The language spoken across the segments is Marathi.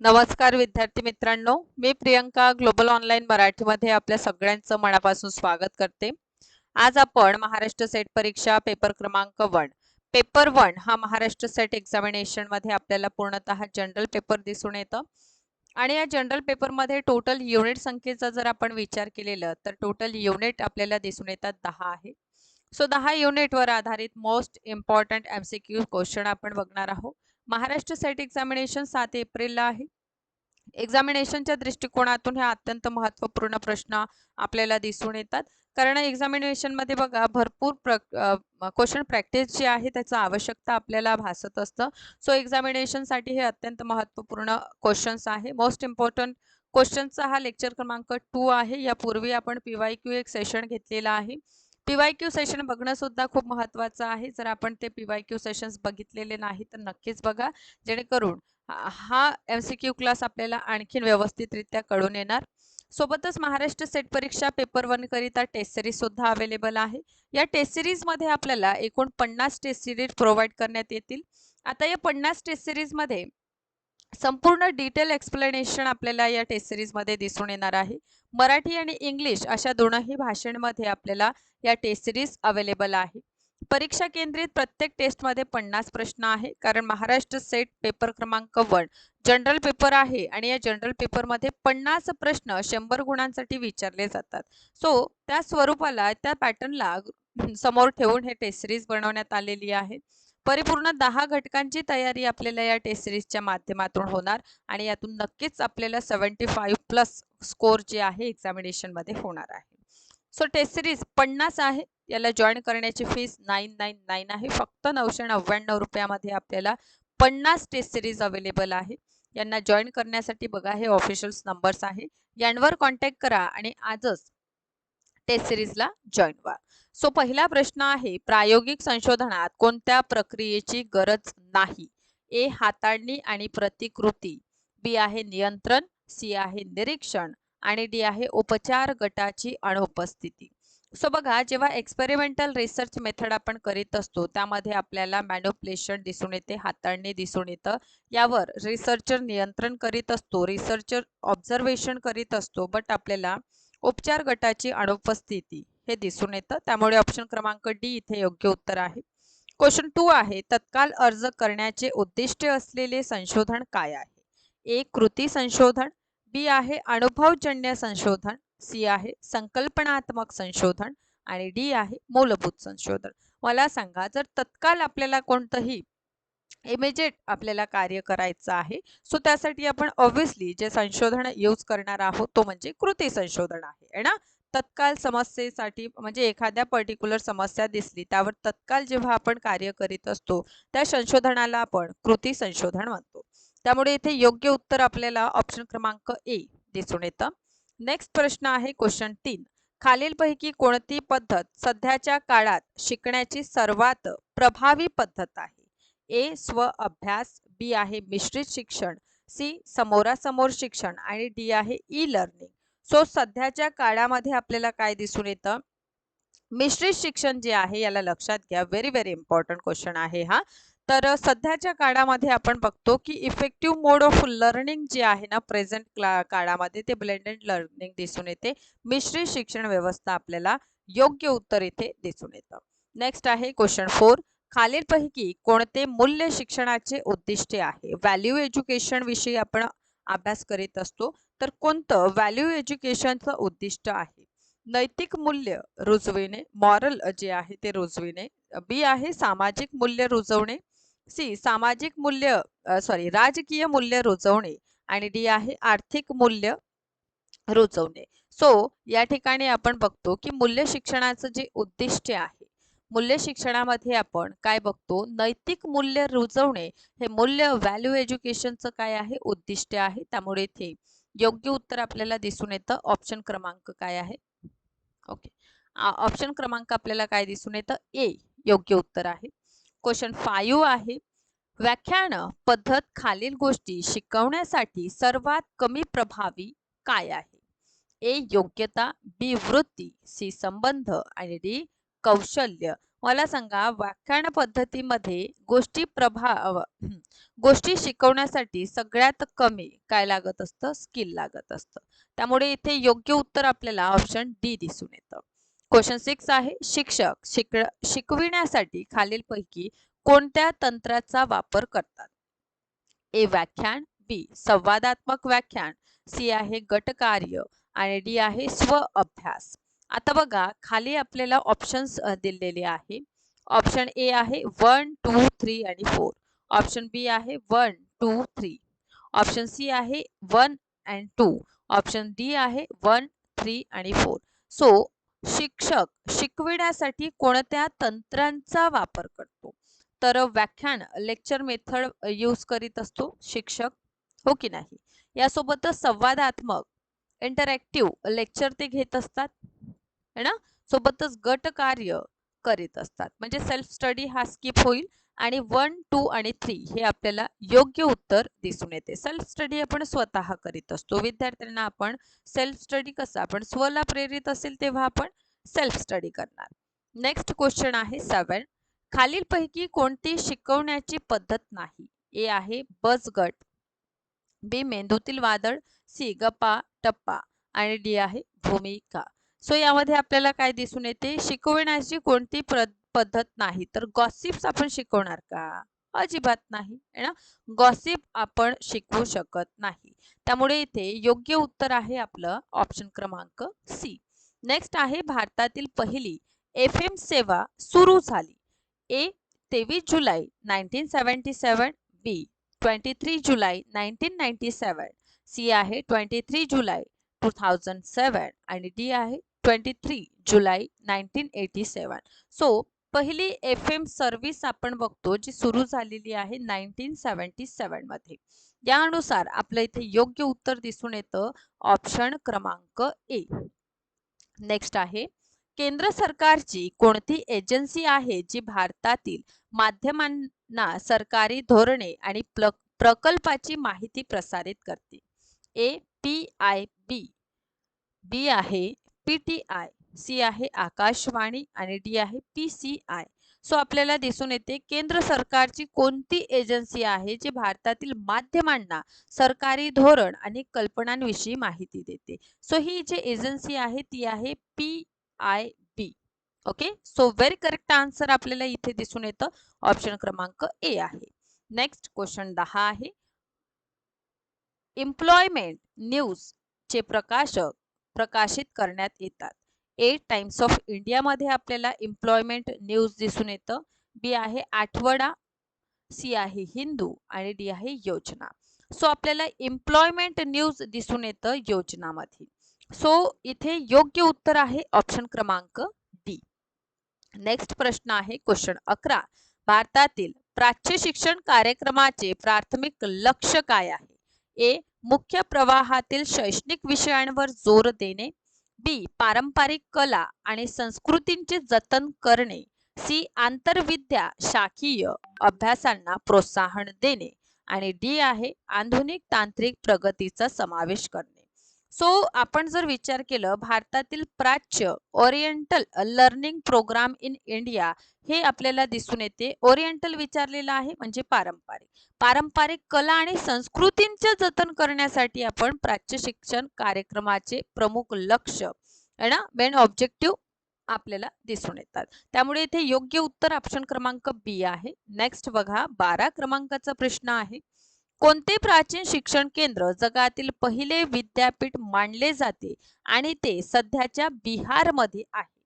नमस्कार विद्यार्थी मित्रांनो मी प्रियंका ग्लोबल ऑनलाईन मराठीमध्ये आपल्या सगळ्यांचं मनापासून स्वागत करते. आज आपण महाराष्ट्र सेट परीक्षा पेपर क्रमांक वन. पेपर वन हा महाराष्ट्र सेट एक्झामिनेशनमध्ये आपल्याला पूर्णतः जनरल पेपर दिसून येतं. आणि या जनरल पेपरमध्ये टोटल युनिट संख्येचा जर आपण विचार केलेला तर टोटल युनिट आपल्याला दिसून येतात दहा आहे. सो दहा युनिटवर आधारित मोस्ट इम्पॉर्टंट एम क्वेश्चन आपण बघणार आहोत. महाराष्ट्र सेट एक्झामिनेशन सात एप्रिलला आहे. एक्झामिनेशनच्या दृष्टिकोनातून हे अत्यंत महत्त्वपूर्ण प्रश्न आपल्याला दिसून येतात. कारण एक्झामिनेशनमध्ये बघा भरपूर प्र क्वेश्चन प्रॅक्टिस जी आहे त्याचं आवश्यकता आपल्याला भासत असतं. सो एक्झामिनेशनसाठी हे अत्यंत महत्त्वपूर्ण क्वेश्चन्स आहे. मोस्ट इम्पॉर्टंट क्वेश्चनचा हा लेक्चर क्रमांक टू आहे. यापूर्वी आपण पी वाय क्यू एक सेशन घेतलेला आहे. पी वाय क्यू सेशन बघणं सुद्धा खूप महत्त्वाचं आहे. जर आपण ते पी वाय क्यू सेशन्स बघितलेले नाही तर नक्कीच बघा. जेणेकरून हा एम सी क्यू क्लास आपल्याला आणखीन व्यवस्थितरित्या कळून येणार. सोबतच महाराष्ट्र सेट परीक्षा पेपर वन करिता टेस्ट सिरीज सुद्धा अवेलेबल आहे. या टेस्ट सिरीजमध्ये आपल्याला एकूण पन्नास टेस्ट सिरीज प्रोव्हाइड करण्यात येतील. आता या पन्नास टेस्ट सिरीजमध्ये संपूर्ण डिटेल एक्सप्लेनेशन आपल्याला या टेस्ट सिरीजमध्ये दिसून येणार आहे. मराठी आणि इंग्लिश अशा दोनही भाषांमध्ये आपल्याला या टेस्ट सिरीज अवेलेबल आहे. परीक्षा केंद्रित प्रत्येक टेस्टमध्ये पन्नास प्रश्न आहे. कारण महाराष्ट्र सेट पेपर क्रमांक वन जनरल पेपर आहे आणि या जनरल पेपरमध्ये पन्नास प्रश्न शंभर गुणांसाठी विचारले जातात. सो त्या स्वरूपाला त्या पॅटर्नला समोर ठेवून हे टेस्ट सिरीज बनवण्यात आलेली आहे. परिपूर्ण दहा घटकांची तयारी आपल्याला या टेस्ट सिरीजच्या माध्यमातून होणार आणि यातून नक्कीच आपल्याला सेवन्टी फाईव्ह प्लस स्कोर जे आहे एक्झामिनेशनमध्ये होणार आहे. सो टेस्ट सिरीज पन्नास आहे. याला जॉईन करण्याची फीस नाईन नाईन नाईन आहे. फक्त नऊशे नव्याण्णव रुपयामध्ये आपल्याला पन्नास टेस्ट सिरीज अवेलेबल आहे. यांना जॉईन करण्यासाठी बघा हे ऑफिशियल्स नंबर्स आहे. यांवर कॉन्टॅक्ट करा आणि आजच टेस्ट सिरीजला जॉईन व्हा. सो पहिला प्रश्न आहे प्रायोगिक संशोधनात कोणत्या प्रक्रियेची गरज नाही? ए हाताळणी आणि प्रतिकृती. बी आहे नियंत्रण. सी आहे निरीक्षण. आणि डी आहे उपचार गटाची अनुपस्थिती. सो बघा जेव्हा एक्सपेरिमेंटल रिसर्च मेथड आपण करीत असतो त्यामध्ये आपल्याला मॅन्युप्लेशन दिसून येते हाताळणी दिसून येतं. यावर रिसर्चर नियंत्रण करीत असतो रिसर्चर ऑब्झर्वेशन करीत असतो बट आपल्याला उपचार गटाची अनुपस्थिती हे दिसून येतं. त्यामुळे ऑप्शन क्रमांक डी इथे योग्य उत्तर आहे. क्वेश्चन टू आहे तत्काल अर्ज करण्याचे उद्दिष्ट असलेले संशोधन काय आहे? ए कृती संशोधन. बी आहे अनुभवजन्य संशोधन. सी आहे संकल्पनात्मक संशोधन. आणि डी आहे मूलभूत संशोधन. मला सांगा जर तत्काल आपल्याला कोणतंही इमिजिएट आपल्याला कार्य करायचं आहे. सो त्यासाठी आपण ऑब्व्हियसली जे संशोधन यूज करणार आहोत तो म्हणजे कृती संशोधन आहे. ना? तत्काल समस्येसाठी म्हणजे एखाद्या पर्टिक्युलर समस्या दिसली त्यावर तत्काल जेव्हा आपण कार्य करीत असतो त्या संशोधनाला आपण कृती संशोधन म्हणतो. त्यामुळे इथे योग्य उत्तर आपल्याला ऑप्शन क्रमांक ए दिसून येतं. नेक्स्ट प्रश्न आहे क्वेश्चन तीन. खालीलपैकी कोणती पद्धत सध्याच्या काळात शिकण्याची सर्वात प्रभावी पद्धत आहे? ए स्व अभ्यास बी आहे मिश्रित शिक्षण सी समोरासमोर शिक्षण आणि डी आहे ई लर्निंग सो सध्याच्या काळामध्ये आपल्याला काय दिसून येतं? मिश्रित शिक्षण जे आहे याला लक्षात घ्या. व्हेरी व्हेरी इम्पॉर्टंट क्वेश्चन आहे हा. तर सध्याच्या काळामध्ये आपण बघतो की इफेक्टिव्ह मोड ऑफ लर्निंग जे आहे ना प्रेझेंट काळामध्ये ते ब्लेंडेड लर्निंग दिसून येते. मिश्रित शिक्षण व्यवस्था आपल्याला योग्य उत्तर इथे दिसून येतं. नेक्स्ट आहे क्वेश्चन फोर खालीलपैकी कोणते मूल्य शिक्षणाचे उद्दिष्टे आहे? व्हॅल्यू एज्युकेशन विषयी आपण अभ्यास करीत असतो तर कोणतं व्हॅल्यू एज्युकेशनचं उद्दिष्ट आहे? नैतिक मूल्य रुजविणे मॉरल जे आहे ते रुजविणे बी आहे सामाजिक मूल्य रुजवणे सी सामाजिक मूल्य सॉरी राजकीय मूल्य रुजवणे आणि डी आहे आर्थिक मूल्य रुजवणे. सो या ठिकाणी आपण बघतो की मूल्य शिक्षणाचं जे उद्दिष्ट आहे मूल्य शिक्षणामध्ये आपण काय बघतो? नैतिक मूल्य रुजवणे हे मूल्य व्हॅल्यू एज्युकेशनचं काय आहे? उद्दिष्ट आहे. त्यामुळे इथे योग्य उत्तर आपल्याला दिसून येतं. ऑप्शन क्रमांक काय आहे? ओके ऑप्शन क्रमांक आपल्याला काय दिसून येतं? ए योग्य उत्तर आहे. क्वेश्चन फाईव्ह आहे. व्याख्यान पद्धत खालील गोष्टी शिकवण्यासाठी सर्वात कमी प्रभावी काय आहे? ए योग्यता. बी वृत्ती. सी संबंध. आणि डी कौशल्य. मला सांगा व्याख्यान पद्धतीमध्ये गोष्टी प्रभाव गोष्टी शिकवण्यासाठी सगळ्यात कमी काय लागत असतं? स्किल लागत असतं. त्यामुळे इथे योग्य उत्तर आपल्याला ऑप्शन डी दिसून येतं. क्वेश्चन सिक्स आहे शिक्षक शिक शिकविण्यासाठी खालीलपैकी कोणत्या तंत्राचा वापर करतात? ए व्याख्यान बी संवादात्मक व्याख्यान सी आहे गटकार्य आणि डी आहे स्व अभ्यास. आता बघा खाली आपल्याला ऑप्शन्स दिलेले आहे. ऑप्शन ए आहे वन टू थ्री आणि फोर ऑप्शन बी आहे one two three option C आहे one and two option D आहे वन थ्री आणि फोर सो शिक्षक शिकविण्यासाठी कोणत्या तंत्रांचा वापर करतो? तर व्याख्यान लेक्चर मेथड यूज करीत असतो शिक्षक हो की नाही? यासोबतच संवादात्मक इंटरॅक्टिव्ह लेक्चर ते घेत असतात. है ना? सोबतच गट कार्य करीत असतात. म्हणजे सेल्फ स्टडी हा स्किप होईल आणि वन टू आणि थ्री हे आपल्याला योग्य उत्तर दिसून येते. सेल्फ स्टडी आपण स्वतः करीत असतो. विद्यार्थ्यांना आपण सेल्फ स्टडी कसं? आपण स्वला प्रेरित असेल तेव्हा आपण सेल्फ स्टडी करणार. नेक्स्ट क्वेश्चन आहे सेवन खालीलपैकी कोणती शिकवण्याची पद्धत नाही? ए आहे बस गट. बी मेंदूतील वादळ. सी गप्पा टप्पा. आणि डी आहे भूमिका. सो यामध्ये आपल्याला काय दिसून येते? शिकवण्याची कोणती पद्धत नाही. तर गॉसिप्स आपण शिकवणार का? अजिबात नाही. है ना? गॉसिप आपण शिकवू शकत नाही. त्यामुळे इथे योग्य उत्तर आहे आपलं ऑप्शन क्रमांक सी नेक्स्ट आहे भारतातील पहिली एफ एम सेवा सुरू झाली. ए तेवीस जुलै nineteen seventy seven B twenty three जुलै नाईन्टीन नाईन्टी सेवन सी आहे ट्वेंटी थ्री जुलै टू थाउजंड सेवन आणि डी आहे ट्वेंटी थ्री जुलै नाईन्टीन एटी सेवन. सो पहिली एफ एम सर्व्हिस आपण बघतो जी सुरू झालेली आहे नाईन्टीन सेवन्टी सेवनमध्ये. यानुसार आपलं इथे योग्य उत्तर दिसून येतं ऑप्शन क्रमांक ए नेक्स्ट आहे केंद्र सरकारची कोणती एजन्सी आहे जी भारतातील माध्यमांना सरकारी धोरणे आणि प्रकल्पाची माहिती प्रसारित करते? ए पी आय बी बी आहे पी टी आय सी आहे आकाशवाणी आणि डी आहे पी सी आय सो आपल्याला दिसून येते केंद्र सरकारची कोणती एजन्सी आहे जी भारतातील माध्यमांना सरकारी धोरण आणि कल्पनांविषयी माहिती देते? सो ही जी एजन्सी आहे ती आहे P I B okay so very correct answer आपल्याला इथे दिसून येतं. ऑप्शन क्रमांक ए आहे. नेक्स्ट क्वेश्चन दहा आहे. एम्प्लॉयमेंट न्यूज चे प्रकाशक प्रकाशित करण्यात येतात. ए टाइम्स ऑफ इंडियामध्ये आपल्याला एम्प्लॉयमेंट न्यूज दिसून येतं. बी आहे आठवडा. सी आहे हिंदू. आणि डी आहे योजना. सो आपल्याला एम्प्लॉयमेंट न्यूज दिसून येतं योजनामध्ये. सो इथे योग्य उत्तर आहे ऑप्शन क्रमांक डी नेक्स्ट प्रश्न आहे क्वेश्चन अकरा. भारतातील प्राच्य शिक्षण कार्यक्रमाचे प्राथमिक लक्ष काय आहे? ए मुख्य प्रवाहातील शैक्षणिक विषयांवर जोर देणे बी पारंपरिक कला आणि संस्कृतींचे जतन करणे सी आंतरविद्या शाखीय अभ्यासांना प्रोत्साहन देणे आणि डी आहे आधुनिक तांत्रिक प्रगतीचा समावेश करणे. सो आपण जर विचार केलं भारतातील प्राच्य oriental learning program in India हे आपल्याला दिसून येते. ओरिएंटल विचारलेलं आहे म्हणजे पारंपरिक. पारंपरिक कला आणि संस्कृतींचे जतन करण्यासाठी आपण प्राच्य शिक्षण कार्यक्रमाचे प्रमुख लक्ष आहे ना? मेन ऑब्जेक्टिव्ह आपल्याला दिसून येतात. त्यामुळे इथे योग्य उत्तर ऑप्शन क्रमांक बी आहे. नेक्स्ट बघा बारा क्रमांकाचा प्रश्न आहे. कोणते प्राचीन शिक्षण केंद्र जगातील पहिले विद्यापीठ मानले जाते आणि ते सध्याच्या बिहारमध्ये आहे?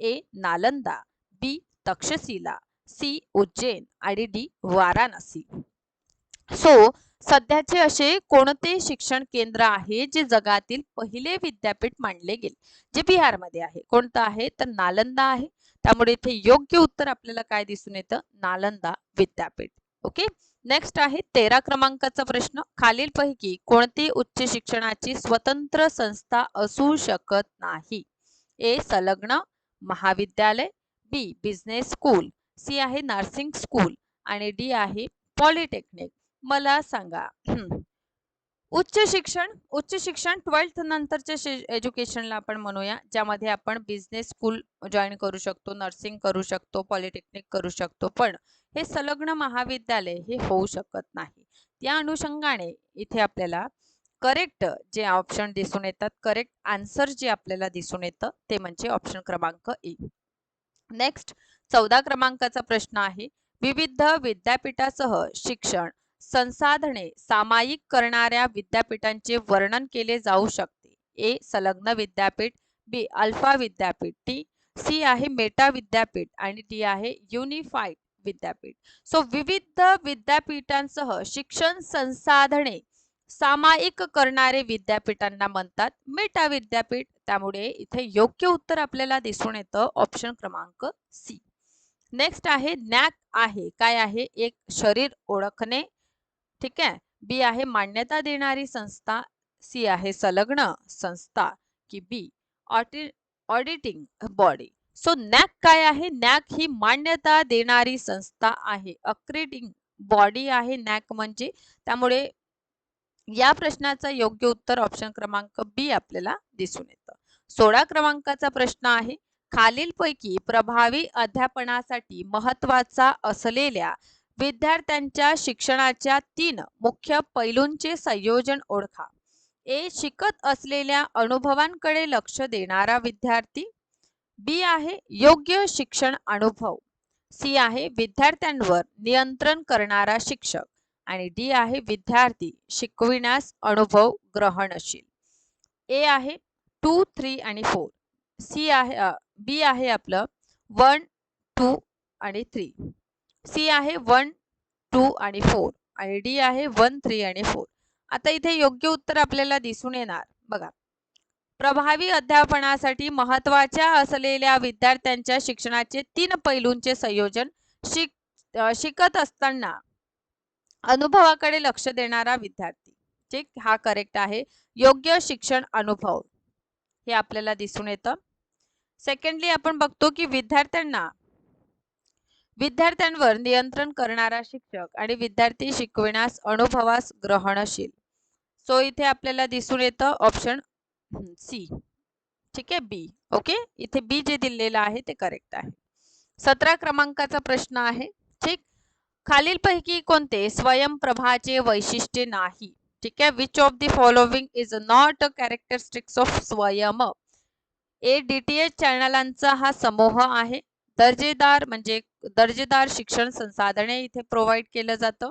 A. Nalanda B. Taxila C. Ujjain आणि डी. वाराणसी. सो सध्याचे असे कोणते शिक्षण केंद्र आहे जे जगातील पहिले विद्यापीठ मानले गेले? जे बिहारमध्ये आहे. कोणतं आहे? तर नालंदा आहे. त्यामुळे इथे योग्य उत्तर आपल्याला काय दिसून येतं? नालंदा विद्यापीठ. ओके? नेक्स्ट आहे तेरा क्रमांकाचा प्रश्न. खालीलपैकी कोणती उच्च शिक्षणाची स्वतंत्र संस्था असू शकत नाही? ए संलग्न महाविद्यालय. बी बिझनेस स्कूल सी आहे नर्सिंग स्कूल आणि डी आहे पॉलिटेक्निक मला सांगा. उच्च शिक्षण उच्च शिक्षण ट्वेल्थ नंतरच्या एज्युकेशनला आपण म्हणूया. ज्यामध्ये आपण बिझनेस स्कूल जॉईन करू शकतो नर्सिंग करू शकतो पॉलिटेक्निक करू शकतो. पण हे संलग्न महाविद्यालय हे होऊ शकत नाही. त्या अनुषंगाने इथे आपल्याला करेक्ट जे ऑप्शन दिसून येतात करेक्ट आन्सर जे आपल्याला दिसून येतं ते म्हणजे ऑप्शन क्रमांक ए नेक्स्ट चौदा क्रमांकाचा प्रश्न आहे. विविध विद्यापीठासह शिक्षण संसाधने सामायिक करणाऱ्या विद्यापीठांचे वर्णन केले जाऊ शकते. ए संलग्न विद्यापीठ बी अल्फा विद्यापीठ टी सी आहे मेटा विद्यापीठ आणि डी आहे युनिफाईड विद्यापीठ. सो विविध विद्यापीठांसह शिक्षण संसाधने सामायिक करणारे विद्यापीठांना म्हणतात. मेटा विद्यापीठ त्यामुळे इथे योग्य उत्तर आपल्याला दिसून येतं. ऑप्शन क्रमांक सी नेक्स्ट आहे नॅक आहे. काय आहे? एक शरीर ओळखणे. ठीक आहे? बी आहे मान्यता देणारी संस्था. सी आहे संलग्न संस्था. की B auditing body. So NAAC काय आहे? नॅक ही मान्यता देणारी संस्था आहे. अक्रेडिंग बॉडी आहे नॅक म्हणजे. त्यामुळे या प्रश्नाचं योग्य उत्तर ऑप्शन क्रमांक बी आपल्याला दिसून येतं. सोळा क्रमांकाचा प्रश्न आहे. खालीलपैकी प्रभावी अध्यापनासाठी महत्त्वाचा असलेल्या विद्यार्थ्यांच्या शिक्षणाच्या तीन मुख्य पैलूंचे संयोजन ओळखा. ए शिकत असलेल्या अनुभवांकडे लक्ष देणारा विद्यार्थी. बी आहे योग्य शिक्षण अनुभव. सी आहे विद्यार्थ्यांवर नियंत्रण करणारा शिक्षक. आणि डी आहे विद्यार्थी शिकविण्यास अनुभव ग्रहणशील. ए आहे टू थ्री आणि फोर सी आहे बी आहे आपलं वन टू आणि थ्री सी आहे वन टू आणि फोर आणि डी आहे वन थ्री आणि फोर आता इथे योग्य उत्तर आपल्याला दिसून येणार. बघा. प्रभावी अध्यापनासाठी महत्त्वाच्या असलेल्या विद्यार्थ्यांच्या शिक्षणाचे तीन पैलूंचे संयोजन शिक शिकत असताना अनुभवाकडे लक्ष देणारा विद्यार्थी. ठीक हा करेक्ट आहे योग्य शिक्षण अनुभव. हे आपल्याला दिसून येतं. सेकंडली आपण बघतो की विद्यार्थ्यांना विद्यार्थ्यांवर नियंत्रण करणारा शिक्षक आणि विद्यार्थी शिकविण्यास अनुभवास ग्रहणशील. सो इथे आपल्याला दिसून येतं ऑप्शन सी ठीक आहे? बी ओके इथे बी जे दिलेलं आहे ते करेक्ट आहे. सतरा क्रमांकाचा प्रश्न आहे. ठीक? खालीलपैकी कोणते स्वयंप्रभाचे वैशिष्ट्य नाही? ठीक आहे? Which of the following is not a characteristics of Swayam? A D T H चॅनलांचा हा समूह आहे. दर्जेदार म्हणजे दर्जेदार शिक्षण संसाधने इथे प्रोव्हाइड केलं जातं.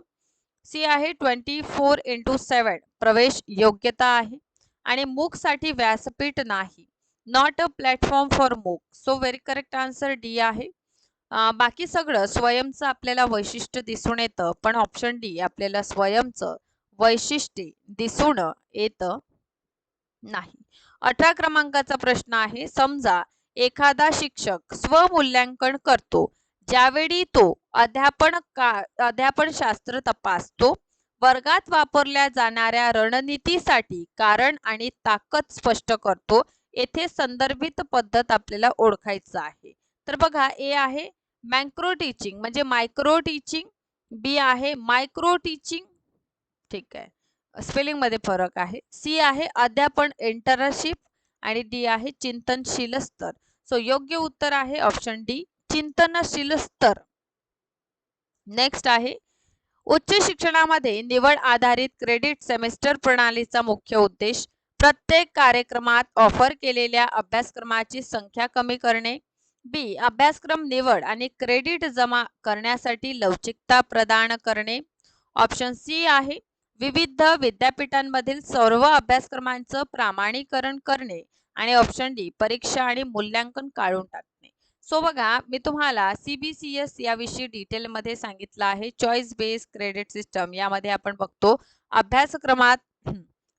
सी आहे ट्वेंटी फोर इंटू सेवन प्रवेश योग्यता आहे. आणि साठी व्यासपीठ नाही. Not a platform for MOOC. So very correct answer D आहे. बाकी सगळं स्वयंचं आपल्याला वैशिष्ट्य दिसून येतं पण ऑप्शन डी आपल्याला स्वयंचं वैशिष्ट्य दिसून येतं नाही. अठरा क्रमांकाचा प्रश्न आहे. समजा एखादा शिक्षक स्वमूल्यांकन करतो. ज्यावेळी तो अध्यापन का अध्यापन शास्त्र तपासतो वर्गात वापरल्या जाणाऱ्या रणनीतीसाठी कारण आणि ताकद स्पष्ट करतो. येथे संदर्भित पद्धत आपल्याला ओळखायचं आहे. तर बघा ए आहे मॅक्रो टीचिंग म्हणजे मायक्रो टीचिंग बी आहे मायक्रो टीचिंग ठीक आहे. स्पेलिंगमध्ये फरक आहे. सी आहे अध्यापन इंटरशिप आणि डी आहे चिंतनशील स्तर. सो योग्य उत्तर आहे ऑप्शन डी चिंतनशील स्तर. नेक्स्ट आहे उच्च शिक्षणामध्ये निवड आधारित क्रेडिट सेमेस्टर प्रणालीचा मुख्य उद्देश प्रत्येक कार्यक्रमात ऑफर केलेल्या अभ्यासक्रमाची संख्या कमी करणे. बी अभ्यासक्रम निवड आणि क्रेडिट जमा करण्यासाठी लवचिकता प्रदान करणे. ऑप्शन सी आहे विविध विद्यापीठांमधील सर्व अभ्यासक्रमांचं प्रामाणीकरण करणे आणि ऑप्शन डी परीक्षा आणि मूल्यांकन काढून टाकणे. सो बघा मी तुम्हाला सी बी सी एस याविषयी डिटेलमध्ये सांगितलं आहे. चॉईस बेस्ड क्रेडिट सिस्टम यामध्ये आपण बघतो. अभ्यासक्रमात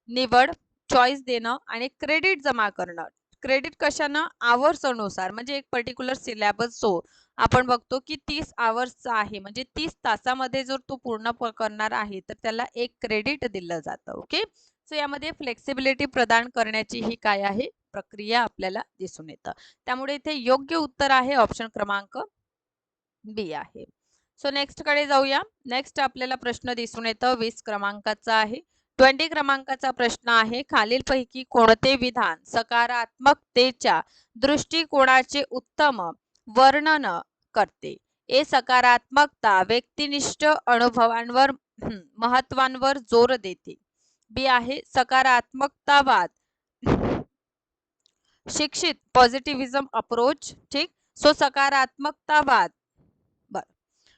निवड चॉईस देणं आणि क्रेडिट जमा करणं. क्रेडिट कशानं? आवर्सनुसार. म्हणजे एक पर्टिक्युलर सिलेबस जो आपण बघतो की तीस आवर्सचा आहे. म्हणजे तीस तासामध्ये जर तो पूर्ण करणार आहे तर त्याला एक क्रेडिट दिलं जातं. ओके सो यामध्ये फ्लेक्सिबिलिटी प्रदान करण्याची ही काय आहे? प्रक्रिया आपल्याला दिसून येतं. त्यामुळे इथे योग्य उत्तर आहे ऑप्शन क्रमांक बी आहे. सो नेक्स्टकडे जाऊया. नेक्स्ट आपल्याला प्रश्न दिसून येतं. वीस क्रमांकाचा आहे. ट्वेंटी क्रमांकाचा प्रश्न आहे. खालीलपैकी कोणते विधान सकारात्मकतेच्या दृष्टिकोनाचे उत्तम वर्णन करते? ए सकारात्मकता व्यक्तिनिष्ठ अनुभवांवर महत्वांवर जोर देते. बी आहे सकारात्मकतावाद शिक्षित पॉझिटिव्हिजम अप्रोच ठीक? सो सकारात्मकतावाद. बर.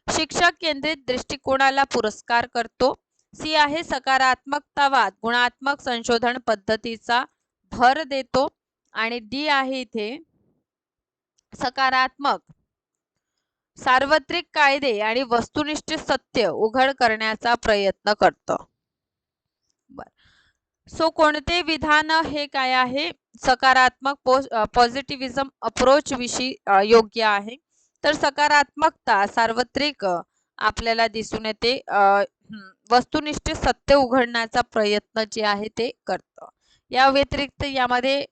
शिक्षक केंद्रित दृष्टिकोनाला पुरस्कार करतो. सी आहे सकारात्मकतावाद गुणात्मक संशोधन पद्धतीचा भर देतो. आणि डी आहे इथे सकारात्मक. सार्वत्रिक कायदे आणि वस्तुनिष्ठ सत्य उघड करण्याचा प्रयत्न करतो. बर. सो कोणते विधान हे काय आहे? सकारात्मक पॉझिटिव्हिजम अप्रोच विषयी योग्य आहे. तर सकारात्मकता सार्वत्रिक आपल्याला दिसून येते. वस्तुनिष्ठ सत्य उघडण्याचा प्रयत्न जे आहे ते करतं. या व्यतिरिक्त यामध्ये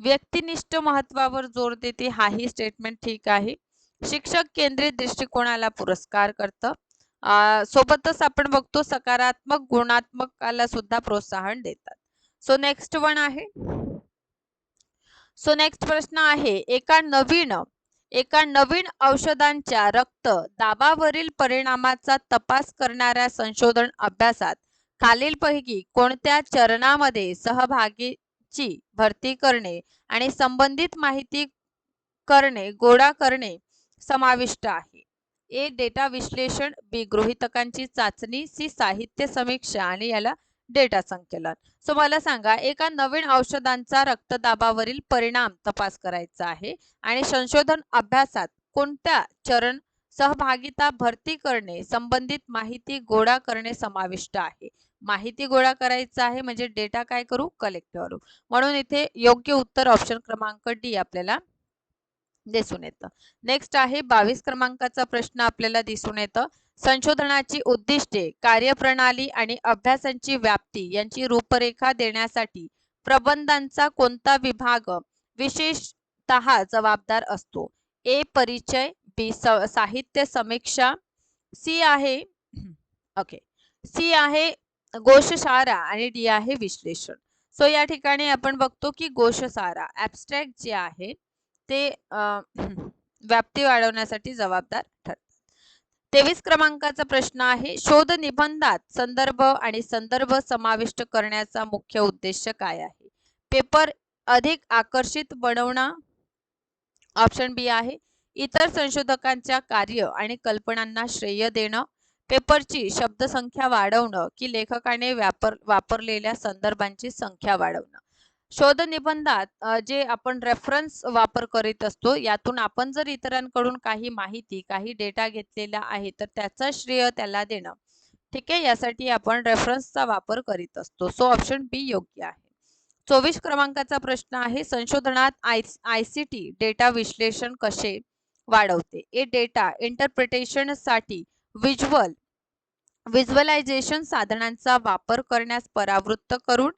व्यक्तिनिष्ठ महत्वावर जोर देते हाही स्टेटमेंट ठीक आहे. शिक्षक केंद्रित दृष्टिकोनाला पुरस्कार करतं. सोबतच आपण बघतो सकारात्मक गुणात्मकाला सुद्धा प्रोत्साहन देतात. सो नेक्स्ट वन आहे. सो नेक्स्ट प्रश्न आहे. एका नवीन एका नवीन औषधांच्या रक्त दाबावरील परिणामाचा तपास करणाऱ्या संशोधन अभ्यासात खालीलपैकी कोणत्या चरणामध्ये सहभागीची भरती करणे आणि संबंधित माहिती करणे गोळा करणे समाविष्ट आहे? ए डेटा विश्लेषण बी गृहितकांची चाचणी सी साहित्य समीक्षा आणि याला डेटा संकलन. सो मला सांगा एका नवीन औषधांचा रक्तदाबावरील परिणाम तपास करायचा आहे आणि संशोधन अभ्यासात कोणत्या चरण सहभागिता भरती करणे संबंधित माहिती गोळा करणे समाविष्ट आहे? माहिती गोळा करायचा आहे म्हणजे डेटा काय करू? कलेक्ट करू. म्हणून इथे योग्य उत्तर ऑप्शन क्रमांक डी आपल्याला दिसून येतं. नेक्स्ट आहे बावीस क्रमांकाचा प्रश्न आपल्याला दिसून येतं. संशोधनाची उद्दिष्टे कार्यप्रणाली आणि अभ्यासांची व्याप्ती यांची रूपरेखा देण्यासाठी प्रबंधांचा कोणता विभाग विशेषतः जबाबदार असतो? ए परिचय बी साहित्य समीक्षा सी आहे ओके. सी आहे गोषसारा आणि डी आहे विश्लेषण. सो या ठिकाणी आपण बघतो की गोषसारा ऍबस्ट्रॅक्ट जे आहे ते व्याप्ती वाढवण्यासाठी जबाबदार ठरतात. तेवीस क्रमांकाचा प्रश्न आहे. शोध निबंधात संदर्भ आणि संदर्भ समाविष्ट करण्याचा मुख्य उद्देश काय आहे? पेपर अधिक आकर्षित बनवणं ऑप्शन बी आहे. इतर संशोधकांच्या कार्य आणि कल्पनांना श्रेय देणं पेपरची शब्दसंख्या वाढवणं की लेखकाने वापर वापरलेल्या संदर्भांची संख्या वाढवणं. शोध निबंधात जे आपण रेफरन्स वापर करीत असतो यातून आपण जर इतरांकडून काही माहिती काही डेटा घेतलेला आहे तर त्याचा श्रेय त्याला देणं. ठीक आहे? यासाठी आपण रेफरन्सचा वापर करीत असतो. सो ऑप्शन बी योग्य आहे. चोवीस क्रमांकाचा प्रश्न आहे संशोधनात I I C T data विश्लेषण कसे वाढवते? ए डेटा इंटरप्रिटेशनसाठी विज्युअल व्हिज्युअलायझेशन साधनांचा वापर करण्यास परावृत्त करून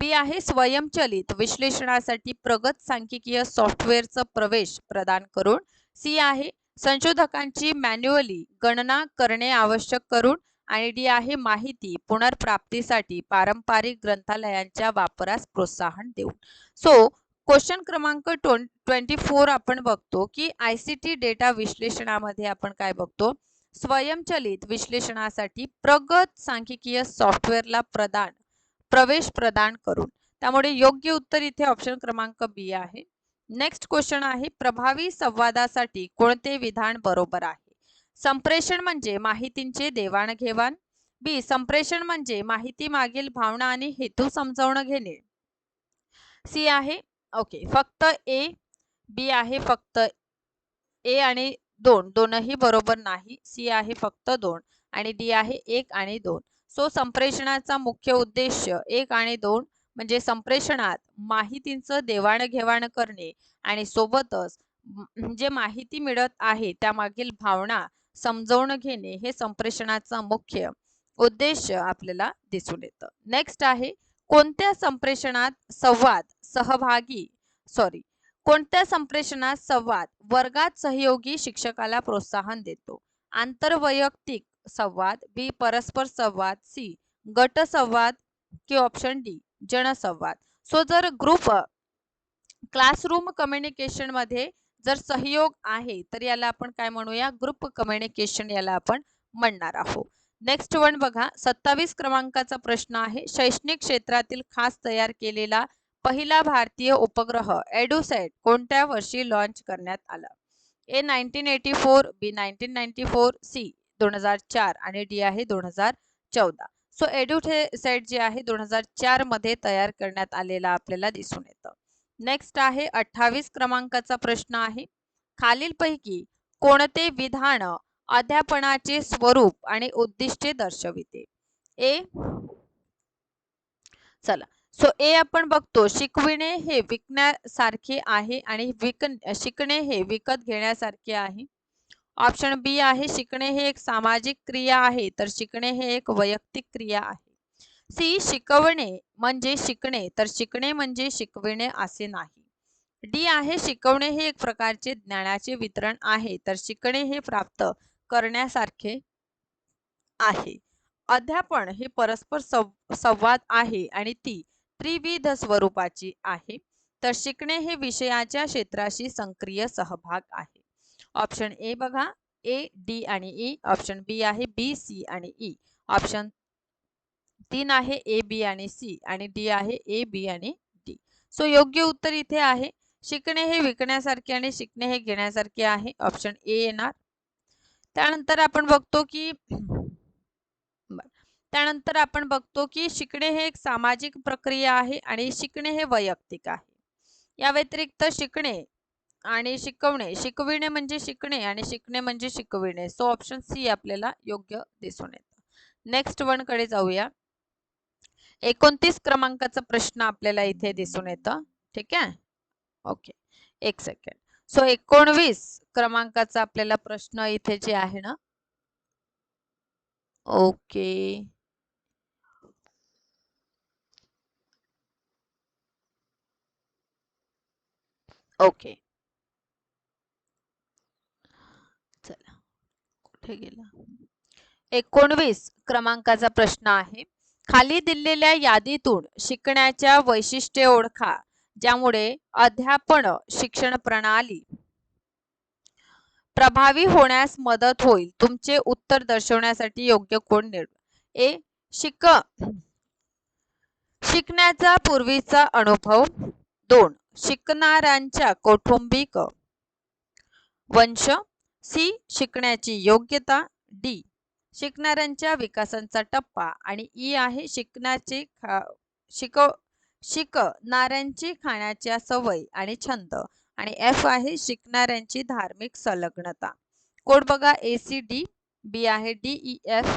बी आहे स्वयंचलित. विश्लेषणासाठी प्रगत सांख्यिकीय सॉफ्टवेअरचा प्रवेश प्रदान करून सी आहे संशोधकांची मॅन्युअली गणना करणे आवश्यक करून आणि डी आहे माहिती पुनर्प्राप्तीसाठी पारंपरिक ग्रंथालयांच्या वापरास प्रोत्साहन देऊन. सो क्वेश्चन क्रमांक ट्वेंटी फोर आपण बघतो की आय सी टी डेटा विश्लेषणामध्ये आपण काय बघतो? स्वयंचलित विश्लेषणासाठी प्रगत सांख्यिकीय सॉफ्टवेअरला प्रदान प्रवेश प्रदान करून. त्यामुळे योग्य उत्तर इथे ऑप्शन क्रमांक बी आहे. नेक्स्ट क्वेश्चन आहे प्रभावी संवादासाठी कोणते विधान बरोबर आहे? संप्रेषण म्हणजे माहितींचे देवाणघेवाण? बी संप्रेषण म्हणजे माहिती मागील भावना आणि हेतू समजावून घेणे. सी आहे ओके फक्त ए बी आहे फक्त ए आणि दोन दोनही बरोबर नाही. सी आहे फक्त दोन आणि डी आहे एक आणि दोन. सो संप्रेषणाचा मुख्य उद्देश एक आणि दोन म्हणजे संप्रेषणात माहितींचं देवाणघेवाण करणे आणि सोबतच जे माहिती मिळत आहे त्यामागील भावना समजावून घेणे हे संप्रेषणाचा मुख्य उद्देश आपल्याला दिसून येतं. नेक्स्ट आहे कोणत्या संप्रेषणात संवाद सहभागी सॉरी कोणत्या संप्रेषणात संवाद वर्गात सहयोगी शिक्षकाला प्रोत्साहन देतो? आंतरवैयक्तिक संवाद बी परस्पर संवाद सी गट संवाद की ऑप्शन डी जनसंवाद सो जर ग्रुप क्लासरूम कम्युनिकेशनमध्ये जर सहयोग आहे तर याला आपण काय म्हणूया? ग्रुप कम्युनिकेशन याला आपण म्हणणार आहोत. नेक्स्ट वन बघा. सत्तावीस क्रमांकाचा प्रश्न आहे. शैक्षणिक क्षेत्रातील खास तयार केलेला पहिला भारतीय उपग्रह एडुसेट कोणत्या वर्षी लॉन्च करण्यात आला? A nineteen eighty four B nineteen ninety four C दोन हजार चार आणि डी आहे दोन हजार चौदा. सो एड्युसेट जे आहे दोन हजार चारमध्ये तयार करण्यात आलेला आपल्याला दिसून येतं. नेक्स्ट आहे अठ्ठावीस क्रमांकाचा प्रश्न आहे. खालीलपैकी कोणते विधान अध्यापनाचे स्वरूप आणि उद्दिष्टे दर्शविते? ए चला. सो ए आपण बघतो शिकविणे हे विकण्यासारखे आहे आणि विक शिकणे हे विकत घेण्यासारखे आहे. ऑप्शन बी आहे शिकणे हे एक सामाजिक क्रिया आहे तर शिकणे हे एक वैयक्तिक क्रिया आहे. सी शिकवणे म्हणजे शिकणे तर शिकणे म्हणजे शिकविणे असे नाही. डी आहे शिकवणे हे एक प्रकारचे ज्ञानाचे वितरण आहे तर शिकणे हे प्राप्त करण्यासारखे आहे. अध्यापन हे परस्पर संवाद आहे आणि ती त्रिविध स्वरूपाची आहे तर शिकणे हे विषयाच्या क्षेत्राशी सक्रिय सहभाग आहे. ऑप्शन ए बघा ए डी आणि ई. ऑप्शन बी आहे बी सी आणि ई. ऑप्शन तीन आहे ए बी आणि सी आणि डी आहे ए बी आणि डी. सो योग्य उत्तर इथे आहे. शिकणे हे विकण्यासारखे आणि शिकणे हे घेण्यासारखे आहे. ऑप्शन ए येणार. त्यानंतर आपण बघतो की त्यानंतर आपण बघतो की शिकणे हे एक सामाजिक प्रक्रिया आहे आणि शिकणे हे वैयक्तिक आहे. या व्यतिरिक्त शिकणे आणि शिकवणे. शिकविणे म्हणजे शिकणे आणि शिकणे म्हणजे शिकविणे. सो ऑप्शन सी आपल्याला योग्य दिसून येतं. नेक्स्ट वनकडे जाऊया. एकोणतीस क्रमांकाचा प्रश्न आपल्याला इथे दिसून येतं. ठीक आहे? ओके एक सेकंड सो एकोणवीस क्रमांकाचा आपल्याला प्रश्न इथे जे आहे ना? ओके ओके कुठे गेला? एकोणवीस क्रमांकाचा प्रश्न आहे. खाली दिलेल्या यादीतून शिकण्याच्या वैशिष्ट्ये ओळखा ज्यामुळे अध्यापन शिक्षण प्रणाली प्रभावी होण्यास मदत होईल. तुमचे उत्तर दर्शवण्यासाठी योग्य कोण निवड? ए. शिक शिकण्याचा पूर्वीचा अनुभव. दोन. शिकणाऱ्यांच्या कौटुंबिक वंश. सी. शिकण्याची योग्यता डी. शिकणाऱ्यांच्या विकासाचा टप्पा आणि ई आहे शिकण्याचे शिक शिकणाऱ्यांची खाण्याच्या सवय आणि छंद आणि एफ आहे शिकणाऱ्यांची धार्मिक संलग्नता. कोड बघा ए सी डी बी आहे D E F.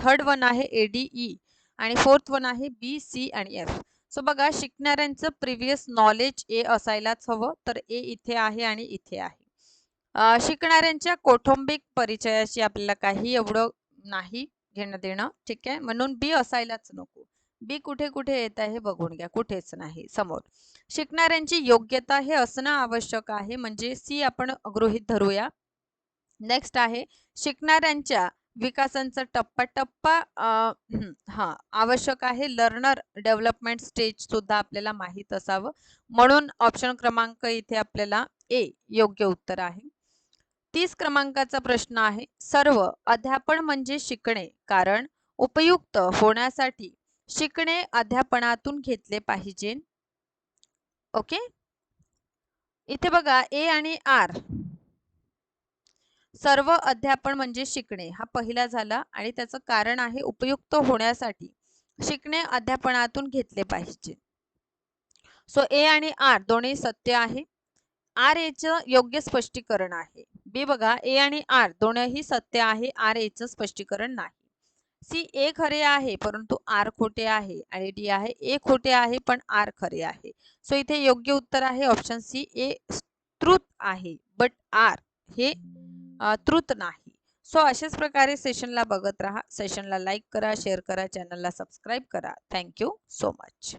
Third one आहे ए डी ई आणि फोर्थ वन आहे बी सी आणि एफ. सो बघा शिकणाऱ्यांचं प्रिव्हियस नॉलेज ए असायलाच हवं तर ए इथे आहे आणि इथे आहे. शिकणाऱ्यांच्या कौटुंबिक परिचयाशी आपल्याला काही एवढं नाही घेणं देणं ठीक आहे? म्हणून बी असायलाच नको. बी कुठे कुठे येत आहे बघून घ्या कुठेच नाही समोर. शिकणाऱ्यांची योग्यता हे असणं आवश्यक आहे म्हणजे सी आपण गृहित धरूया. नेक्स्ट आहे शिकणाऱ्यांच्या विकासांचा टप्पा टप्पा हा आवश्यक आहे. लर्नर डेव्हलपमेंट स्टेज सुद्धा आपल्याला माहीत असावं. म्हणून ऑप्शन क्रमांक इथे आपल्याला ए योग्य उत्तर आहे. तीस क्रमांकाचा प्रश्न आहे. सर्व अध्यापन म्हणजे शिकणे कारण उपयुक्त होण्यासाठी शिकणे अध्यापनातून घेतले पाहिजे. ओके? इथे बघा ए आणि आर. सर्व अध्यापन म्हणजे शिकणे. हा पहिला झाला आणि त्याचं कारण आहे उपयुक्त होण्यासाठी शिकणे अध्यापनातून घेतले पाहिजे. सो ए आणि आर दोन्ही सत्य आहे. आर एचं योग्य स्पष्टीकरण आहे. बी बघा ए आणि आर दोन्ही सत्य आहे आर एचं स्पष्टीकरण नाही. सी ए खरे आहे परंतु आर खोटे आहे आणि डी आहे ए खोटे आहे पण आर खरे आहे. सो इथे योग्य उत्तर आहे ऑप्शन सी ए त्रुत आहे बट आर हे त्रुत नाही. सो अशाच प्रकारे सेशनला बघत राहा सेशनला लाईक करा शेअर करा चॅनलला सबस्क्राईब करा. Thank you so much.